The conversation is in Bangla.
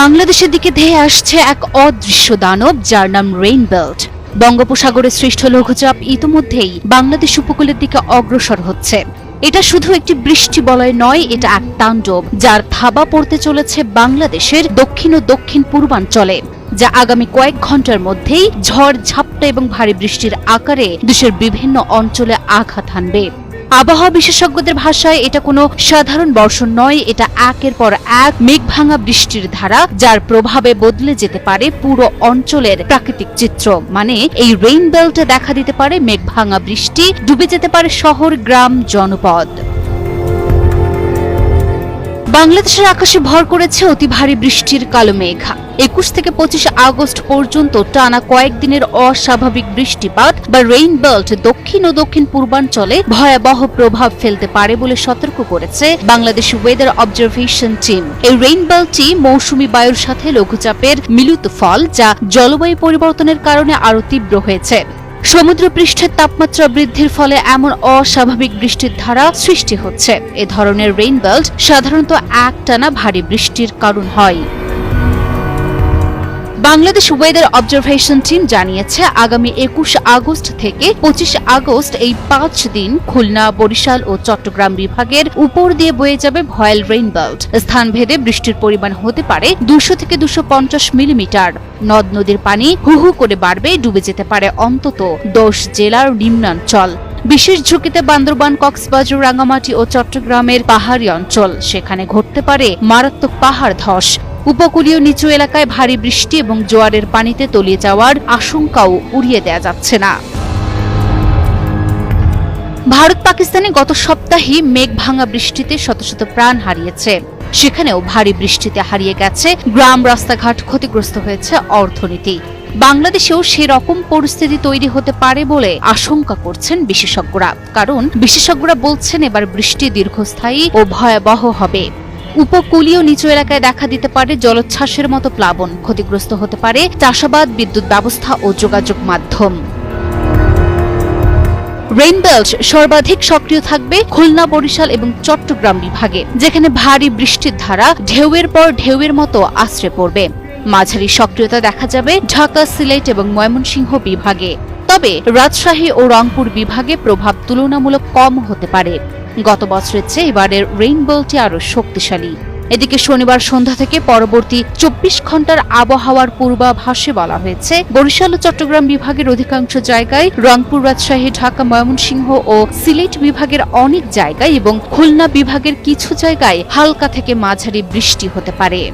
বাংলাদেশের দিকে ধেয়ে আসছে এক অদৃশ্য দানব যার নাম রেইন বেল্ট বঙ্গোপসাগরে সৃষ্ট লঘুচাপ ইতোমধ্যেই বাংলাদেশ উপকূলের দিকে অগ্রসর হচ্ছে। এটা শুধু একটি বৃষ্টি বলয় নয়, এটা এক তাণ্ডব, যার থাবা পড়তে চলেছে বাংলাদেশের দক্ষিণ ও দক্ষিণ পূর্বাঞ্চলে, যা আগামী কয়েক ঘণ্টার মধ্যেই ঝড়, ঝাপটা এবং ভারী বৃষ্টির আকারে দেশের বিভিন্ন অঞ্চলে আঘাত হানবে। আবহাওয়া বিশেষজ্ঞদের ভাষায় এটা কোনো সাধারণ বর্ষণ নয়, এটা একের পর এক মেঘ ভাঙা বৃষ্টির ধারা, যার প্রভাবে বদলে যেতে পারে পুরো অঞ্চলের প্রাকৃতিক চিত্র। মানে এই রেইন বেল্টে দেখা দিতে পারে মেঘ ভাঙা বৃষ্টি, ডুবে যেতে পারে শহর, গ্রাম, জনপদ। বাংলাদেশের আকাশে ভর করেছে অতি ভারী বৃষ্টির কালো মেঘা। একুশ থেকে পঁচিশ আগস্ট পর্যন্ত টানা কয়েকদিনের অস্বাভাবিক বৃষ্টিপাত বা রেইন বেল্ট দক্ষিণ ও দক্ষিণ পূর্বাঞ্চলে ভয়াবহ প্রভাব ফেলতে পারে বলে সতর্ক করেছে বাংলাদেশ ওয়েদার অবজারভেশন টিম এই রেইন বেল্টটি মৌসুমী বায়ুর সাথে লঘুচাপের মিলিত ফল যা জলবায়ু পরিবর্তনের কারণে আরও তীব্র হয়েছে। সমুদ্র পৃষ্ঠের তাপমাত্রা বৃদ্ধির ফলে এমন অস্বাভাবিক বৃষ্টির ধারা সৃষ্টি হচ্ছে। এ ধরনের রেইনবেল্ট সাধারণত একটানা ভারী বৃষ্টির কারণ হয়। বাংলাদেশ ওয়েদার অবজারভেশন টিম জানিয়েছে, আগামী একুশ আগস্ট থেকে পঁচিশ আগস্ট এই পাঁচ দিন খুলনা, বরিশাল ও চট্টগ্রাম বিভাগের উপর দিয়ে বয়ে যাবে ভয়েল রেইন বেল্ট স্থানভেদে বৃষ্টির পরিমাণ হতে পারে দুশো থেকে দুশো পঞ্চাশ মিলিমিটার। নদ নদীর পানি হু হু করে বাড়বে, ডুবে যেতে পারে অন্তত দশ জেলার নিম্নাঞ্চল। বিশেষ ঝুঁকিতে বান্দরবান, কক্সবাজার, রাঙ্গামাটি ও চট্টগ্রামের পাহাড়ি অঞ্চল, সেখানে ঘটতে পারে মারাত্মক পাহাড় ধস। উপকূলীয় নিচু এলাকায় ভারী বৃষ্টি এবং জোয়ারের পানিতে তলিয়ে যাওয়ার আশঙ্কাও উড়িয়ে দেয়া যাচ্ছে না। ভারত পাকিস্তানে গত সপ্তাহে মেঘ ভাঙা বৃষ্টিতে শত শত প্রাণ হারিয়েছে। সেখানেও ভারী বৃষ্টিতে হারিয়ে গেছে গ্রাম, রাস্তাঘাট ক্ষতিগ্রস্ত হয়েছে অর্থনীতি। বাংলাদেশেও সেরকম পরিস্থিতি তৈরি হতে পারে বলে আশঙ্কা করছেন বিশেষজ্ঞরা। কারণ বিশেষজ্ঞরা বলছেন এবার বৃষ্টি দীর্ঘস্থায়ী ও ভয়াবহ হবে। উপকূলীয় নিচু এলাকায় দেখা দিতে পারে জলোচ্ছ্বাসের মতো প্লাবন। ক্ষতিগ্রস্ত হতে পারে চাষাবাদ, বিদ্যুৎ ব্যবস্থা ও যোগাযোগ মাধ্যম। রেইনবেল্ট সর্বাধিক সক্রিয় থাকবে খুলনা, বরিশাল এবং চট্টগ্রাম বিভাগে, যেখানে ভারী বৃষ্টির ধারা ঢেউয়ের পর ঢেউয়ের মতো আশ্রে পড়বে। মাঝারি সক্রিয়তা দেখা যাবে ঢাকা, সিলেট এবং ময়মনসিংহ বিভাগে। তবে রাজশাহী ও রংপুর বিভাগে প্রভাব তুলনামূলক কম হতে পারে। গত বছরের চেয়ে এবারের রেইনবোলটি আরও শক্তিশালী। এদিকে শনিবার সন্ধ্যা থেকে পরবর্তী চব্বিশ ঘণ্টার আবহাওয়ার পূর্বাভাসে বলা হয়েছে, বরিশাল ও চট্টগ্রাম বিভাগের অধিকাংশ জায়গায় রংপুর, রাজশাহী, ঢাকা, ময়মনসিংহ ও সিলেট বিভাগের অনেক জায়গায় এবং খুলনা বিভাগের কিছু জায়গায় হালকা থেকে মাঝারি বৃষ্টি হতে পারে।